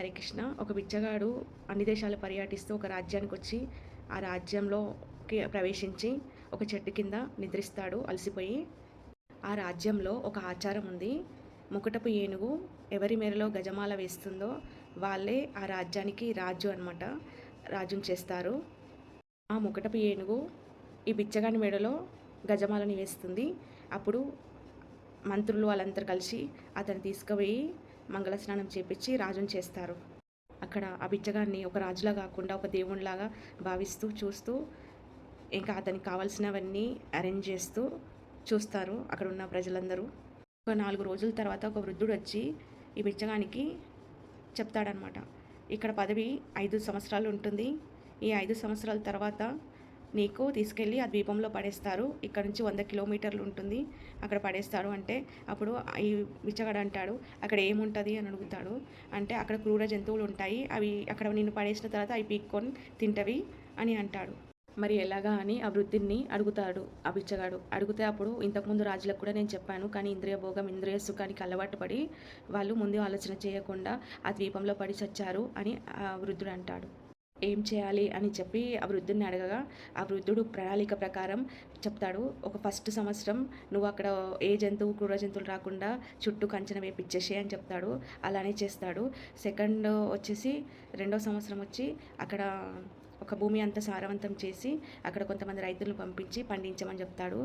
హరే కృష్ణ ఒక బిచ్చగాడు అన్ని దేశాలు పర్యటిస్తూ ఒక రాజ్యానికి వచ్చి ఆ రాజ్యంలోకి ప్రవేశించి ఒక చెట్టు కింద నిద్రిస్తాడు అలసిపోయి. ఆ రాజ్యంలో ఒక ఆచారం ఉంది. ముకుటపు ఏనుగు ఎవరి మేరలో గజమాల వేస్తుందో వాళ్ళే ఆ రాజ్యానికి రాజు అనమాట రాజుని చేస్తారు. ఆ ముకుటపు ఏనుగు ఈ బిచ్చగాని మెడలో గజమాలని వేస్తుంది. అప్పుడు మంత్రులు వాళ్ళందరూ కలిసి అతను తీసుకుపోయి మంగళ స్నానం చేపించి రాజుని చేస్తారు. అక్కడ ఆ బిచ్చగాన్ని ఒక రాజులా కాకుండా ఒక దేవునిలాగా భావిస్తూ చూస్తూ ఇంకా అతనికి కావాల్సినవన్నీ అరేంజ్ చేస్తూ చూస్తారు అక్కడ ఉన్న ప్రజలందరూ. ఒక నాలుగు రోజుల తర్వాత ఒక వృద్ధుడు వచ్చి ఈ బిచ్చగానికి చెప్తాడనమాట ఇక్కడ పదవి ఐదు సంవత్సరాలు ఉంటుంది. ఈ ఐదు సంవత్సరాల తర్వాత నీకు తీసుకెళ్ళి ఆ ద్వీపంలో పడేస్తారు. ఇక్కడ నుంచి వంద కిలోమీటర్లు ఉంటుంది. అక్కడ పడేస్తారు అంటే అప్పుడు ఈ బిచ్చగాడు అంటాడు. అక్కడ ఏముంటుంది అని అడుగుతాడు. అంటే అక్కడ క్రూర జంతువులు ఉంటాయి. అవి అక్కడ నిన్ను పడేసిన తర్వాత అవి పీక్కొని తింటవి అని అంటాడు. మరి ఎలాగా అని ఆ వృద్ధిని అడుగుతాడు ఆ బిచ్చగాడు అడిగితే అప్పుడు ఇంతకుముందు రాజులకు కూడా నేను చెప్పాను కానీ ఇంద్రియ భోగం ఇంద్రియ సుఖానికి అలవాటు పడి వాళ్ళు ముందు ఆలోచన చేయకుండా ఆ ద్వీపంలో పడి చచ్చారు అని ఆ వృద్ధుడు అంటాడు. ఏం చేయాలి అని చెప్పి ఆ వృద్ధుడిని అడగగా ఆ వృద్ధుడు ప్రణాళిక ప్రకారం చెప్తాడు ఒక ఫస్ట్ సంవత్సరం నువ్వు అక్కడ ఏ జంతువు క్రూర జంతువులు రాకుండా చుట్టూ కంచెన వేపిచ్చేసి అని చెప్తాడు. అలానే చేస్తాడు. సెకండ్ వచ్చేసి రెండో సంవత్సరం వచ్చి అక్కడ ఒక భూమి అంతా సారవంతం చేసి అక్కడ కొంతమంది రైతులను పంపించి పండించమని చెప్తాడు.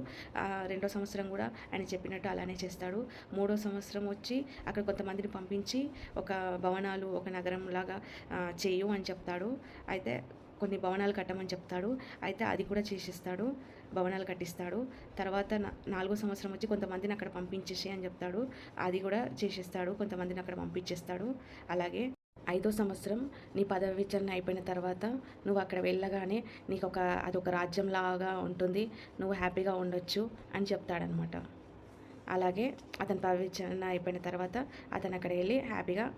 రెండో సంవత్సరం కూడా ఆయన చెప్పినట్టు అలానే చేస్తాడు. మూడో సంవత్సరం వచ్చి అక్కడ కొంతమందిని పంపించి ఒక భవనాలు ఒక నగరం లాగా చేయు అని చెప్తాడు. అయితే కొన్ని భవనాలు కట్టమని చెప్తాడు. అయితే అది కూడా చేసిస్తాడు. భవనాలు కట్టిస్తాడు. తర్వాత నాలుగో సంవత్సరం వచ్చి కొంతమందిని అక్కడ పంపించేసి అని చెప్తాడు. అది కూడా చేసిస్తాడు. కొంతమందిని అక్కడ పంపించేస్తాడు. అలాగే ఐదో సంవత్సరం నీ పదవి విచరణ అయిపోయిన తర్వాత నువ్వు అక్కడ వెళ్ళగానే నీకు ఒక అదొక రాజ్యం లాగా ఉంటుంది నువ్వు హ్యాపీగా ఉండొచ్చు అని చెప్తాడనమాట. అలాగే అతని పదవి అయిపోయిన తర్వాత అతను అక్కడ వెళ్ళి హ్యాపీగా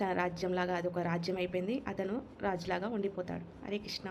తన రాజ్యంలాగా అదొక రాజ్యం అయిపోయింది అతను రాజులాగా ఉండిపోతాడు. హరే కృష్ణ.